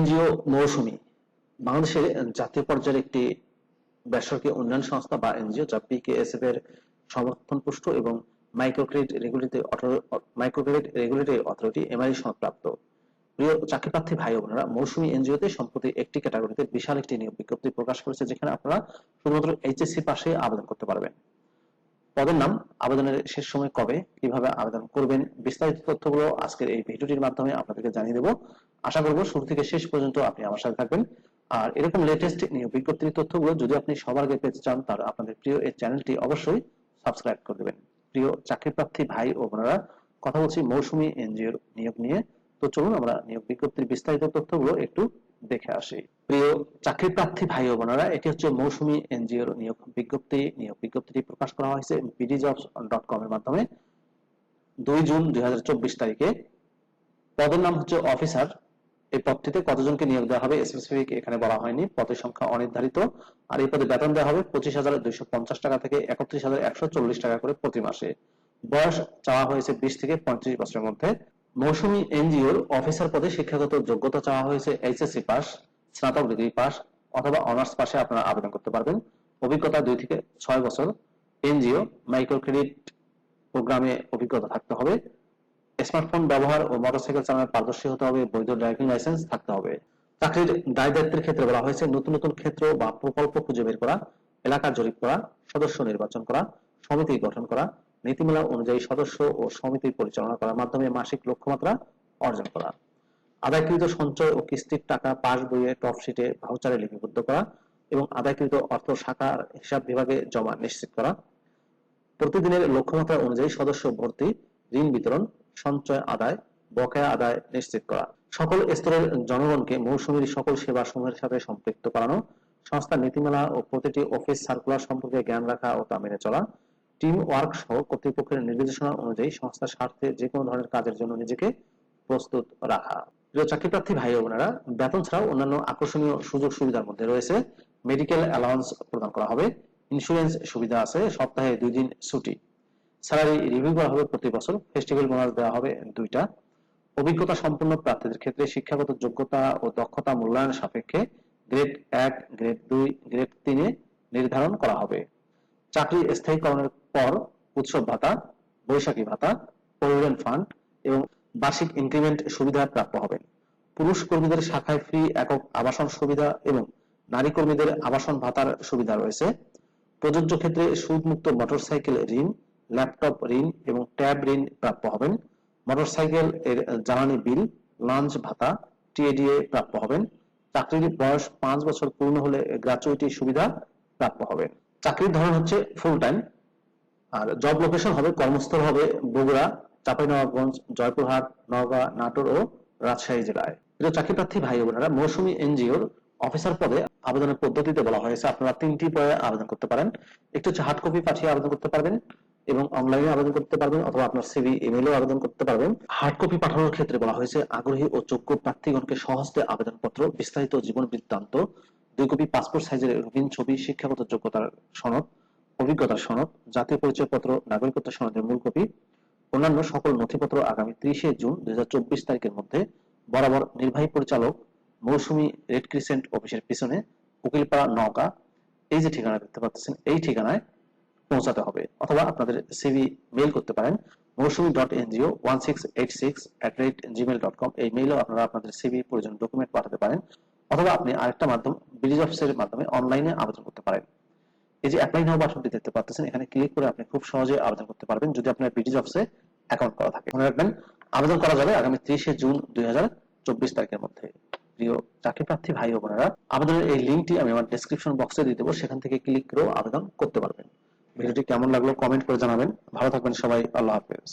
NGO মৌসুমী। বাংলাদেশের জাতীয় পর্যায়ের একটি বেসরকারি উন্নয়ন সংস্থা বা এনজিও যা পিকেএসএফ এর সমর্থন পুষ্ট এবং microcredit regulatory microcredit regulatory authority MRA সনদপ্রাপ্ত। প্রিয় চাকরিপ্রার্থী ভাই ও বোনেরা, মৌসুমী এনজিওতে সম্প্রতি একটি ক্যাটাগরিতে বিশাল একটি নিয়োগ বিজ্ঞপ্তি প্রকাশ করেছে, যেখানে আপনারা শুধুমাত্র এইচএসসি পাশে আবেদন করতে পারবেন। পদের নাম আবেদনের শেষ সময় কবে, কীভাবে আবেদন করবেন, বিস্তারিত তথ্যগুলো আজকের এই ভিডিওটির মাধ্যমে আপনাদেরকে জানিয়ে দেবো। আশা করব শুরু থেকে শেষ পর্যন্ত আপনি আমার সাথে থাকবেন। আর এরকম লেটেস্ট নিয়োগ বিজ্ঞপ্তির তথ্যগুলো যদি আপনি সবার আগে পেতে চান, তাহলে আপনাদের প্রিয় এই চ্যানেলটি অবশ্যই সাবস্ক্রাইব করে দেবেন। প্রিয় চাকরিপ্রার্থী ভাই ও বোনেরা, কথা বলছি মৌসুমী এনজিওর নিয়োগ নিয়ে। তো চলুন আমরা নিয়োগ বিজ্ঞপ্তির বিস্তারিত তথ্যগুলো একটু দেখে আসি। প্রিয় চাকরি প্রার্থী ভাই ও বোনেরা, এটি হচ্ছে মৌসুমী এনজিওর নিয়োগ বিজ্ঞপ্তি। নিয়োগ বিজ্ঞপ্তিটি প্রকাশ করা হয়েছে বিডিজবস ডট কম এর মাধ্যমে। দুই জুন দুই তারিখে। পদের নাম হচ্ছে অফিসার। এই পদটিতে কতজনকে নিয়োগ দেওয়া হবে স্পেসিফিক এখানে বলা হয়নি। পদের সংখ্যা অনির্ধারিত। আর এই পদে বেতন দেওয়া হবে পঁচিশ হাজার দুইশো পঞ্চাশ টাকা থেকে একত্রিশ হাজার একশো চল্লিশ টাকা করে প্রতি মাসে। বয়স চাওয়া হয়েছে বিশ থেকে পঁয়ত্রিশ বছরের মধ্যে। মৌসুমী এনজিওর অফিসার পদে শিক্ষাগত যোগ্যতা চাওয়া হয়েছে, এইচএসসি পাস, স্নাতক ডিগ্রি পাস অথবা অনার্স পাশে আপনারা আবেদন করতে পারবেন। অভিজ্ঞতা দুই থেকে ছয় বছর। এনজিও মাইক্রো ক্রেডিট প্রোগ্রামে অভিজ্ঞতা থাকতে হবে। স্মার্টফোন ব্যবহার ও মোটরসাইকেল চালানোর পারদর্শী হতে হবে। বৈধ ড্রাইভিং লাইসেন্স থাকতে হবে। চাকরির দায় দায়িত্বের ক্ষেত্রে বলা হয়েছে, নতুন নতুন ক্ষেত্র বা প্রকল্প খুঁজে বের করা, এলাকা জরিপ করা, সদস্য নির্বাচন করা, সমিতি গঠন করা নীতিমালা অনুযায়ী সদস্য ও সমিতি পরিচালনা করার মাধ্যমে মাসিক লক্ষ্যমাত্রা অর্জন করা। আদায়কৃত সঞ্চয় ও কিস্তির টাকা পাস বইয়ে টপ শিটে ভাউচারে লিপিবদ্ধ করা এবং আদায়কৃত অর্থ শাখার হিসাব বিভাগে জমা নিশ্চিত করা। প্রতিদিনের লক্ষ্যমাত্রা অনুযায়ী সদস্য ভর্তি, ঋণ বিতরণ, সঞ্চয় আদায়, বকেয়া আদায় নিশ্চিত করা। সকল স্তরের জনগণকে মৌসুমীর সকল সেবা সমূহের সাথে সম্পৃক্ত করানো, সংস্থার নীতিমালা ও প্রতিটি অফিস সার্কুলার সম্পর্কে জ্ঞান রাখা ও তা মেনে চলা টিম ওয়ার্ক সহ কর্তৃপক্ষের নির্দেশনা অনুযায়ী সংস্থার স্বার্থে যে কোনো ধরনের কাজের জন্য নিজেকে প্রস্তুত রাখা। প্রিয় চাকরিপ্রার্থী ভাই বোনেরা, বেতন ছাড়াও অন্যান্য আকর্ষণীয় সুযোগ সুবিধার মধ্যে রয়েছে। মেডিকেল অ্যালাউন্স প্রদান করা হবে। ইন্স্যুরেন্স সুবিধা আছে। সপ্তাহে দুই দিন ছুটি। স্যালারি রিভিউ করা হবে প্রতি বছর। ফেস্টিভ্যাল বোনাস দেওয়া হবে দুইটা। অভিজ্ঞতা সম্পন্ন প্রার্থীদের ক্ষেত্রে শিক্ষাগত যোগ্যতা ও দক্ষতা মূল্যায়ন সাপেক্ষে গ্রেড এক গ্রেড দুই গ্রেড তিনে নির্ধারণ করা হবে। চাকরি স্থায়ীকরণের পর উৎসব ভাতা, বৈশাখী ভাতা প্রভিডেন্ট ফান্ড এবং বার্ষিক ইনক্রিমেন্ট সুবিধা প্রাপ্য হবেন পুরুষ কর্মীদের শাখায় ফ্রি একক আবাসন সুবিধা এবং নারী কর্মীদের আবাসন ভাতার সুবিধা রয়েছে। প্রযোজ্য ক্ষেত্রে সুদমুক্ত মোটরসাইকেল ঋণ ল্যাপটপ ঋণ এবং ট্যাব ঋণ প্রাপ্য হবেন। মোটরসাইকেল এর জ্বালানি বিল লঞ্চ ভাতা টিএডিএ প্রাপ্য হবেন। চাকরির বয়স পাঁচ বছর পূর্ণ হলে গ্রাচুইটি সুবিধা প্রাপ্য হবেন চাকরির ধরন হচ্ছে ফুল টাইম আর জব লোকেশন হবে কর্মস্থল হবে বগুড়া, চাঁপাইনবাবগঞ্জ, জয়পুরহাট, নওগাঁ, নাটোর ও রাজশাহী জেলায়। প্রিয় চাকরি প্রার্থী ভাই বোনেরা, মৌসুমী এনজিওর অফিসার পদে আবেদনের পদ্ধতিতে বলা হয়েছে আপনারা তিনটি পদে আবেদন করতে পারেন। একটি হচ্ছে হার্ড কপি পাঠিয়ে আবেদন করতে পারবেন এবং অনলাইনে আবেদন করতে পারবেন অথবা আপনার সিভি ইমেলও আবেদন করতে পারবেন। হার্ড কপি পাঠানোর ক্ষেত্রে বলা হয়েছে, আগ্রহী ও যোগ্য প্রার্থীগণকে সহজে আবেদনপত্র, বিস্তারিত জীবন বৃত্তান্ত, দুই কপি পাসপোর্ট সাইজের রঙিন ছবি, শিক্ষাগত যোগ্যতার সনদ অভিজ্ঞতার সনদ, জাতীয় পরিচয়পত্র, নাগরিকত্ব সনদের মূল কপি, অন্যান্য সকল নথিপত্র আগামী ত্রিশে জুন দুই তারিখের মধ্যে বরাবর নির্বাহী পরিচালক মৌসুমী রেড ক্রিসেন্ট অফিসের পিছনে উকিলপাড়া নৌকা এই যে ঠিকানা দেখতে পাচ্ছেন, এই ঠিকানায় পৌঁছাতে হবে। অথবা আপনাদের সিভি মেইল করতে পারেন Mousumi dot NGO one six eight six at rate gmail dot com এই মেইলেও আপনারা আপনাদের সিভি প্রয়োজন ডকুমেন্ট পাঠাতে পারেন, অথবা আপনি আরেকটা মাধ্যম বিডিজ অফিসের মাধ্যমে অনলাইনে আবেদন করতে পারেন। এই যে অ্যাপ্লাই নাও বাটনটি দেখতে পাচ্ছেন এখানে ক্লিক করে আপনি খুব সহজে আবেদন করতে পারবেন যদি আপনার বিডিজ অফিসে অ্যাকাউন্ট করা থাকে। মনে রাখবেন, আবেদন করা যাবে আগামী ত্রিশে জুন দুই চব্বিশ তারিখের মধ্যে। প্রিয় চাকরি প্রার্থী ভাই ও বোনেরা, আবেদনের এই লিঙ্কটি আমি আমার ডেসক্রিপশন বক্সে দিয়ে দেবো, সেখান থেকে ক্লিক করেও আবেদন করতে পারবেন। ভিডিওটি কেমন লাগল কমেন্ট করে জানাবেন। ভালো থাকবেন সবাই, আল্লাহ হাফেজ।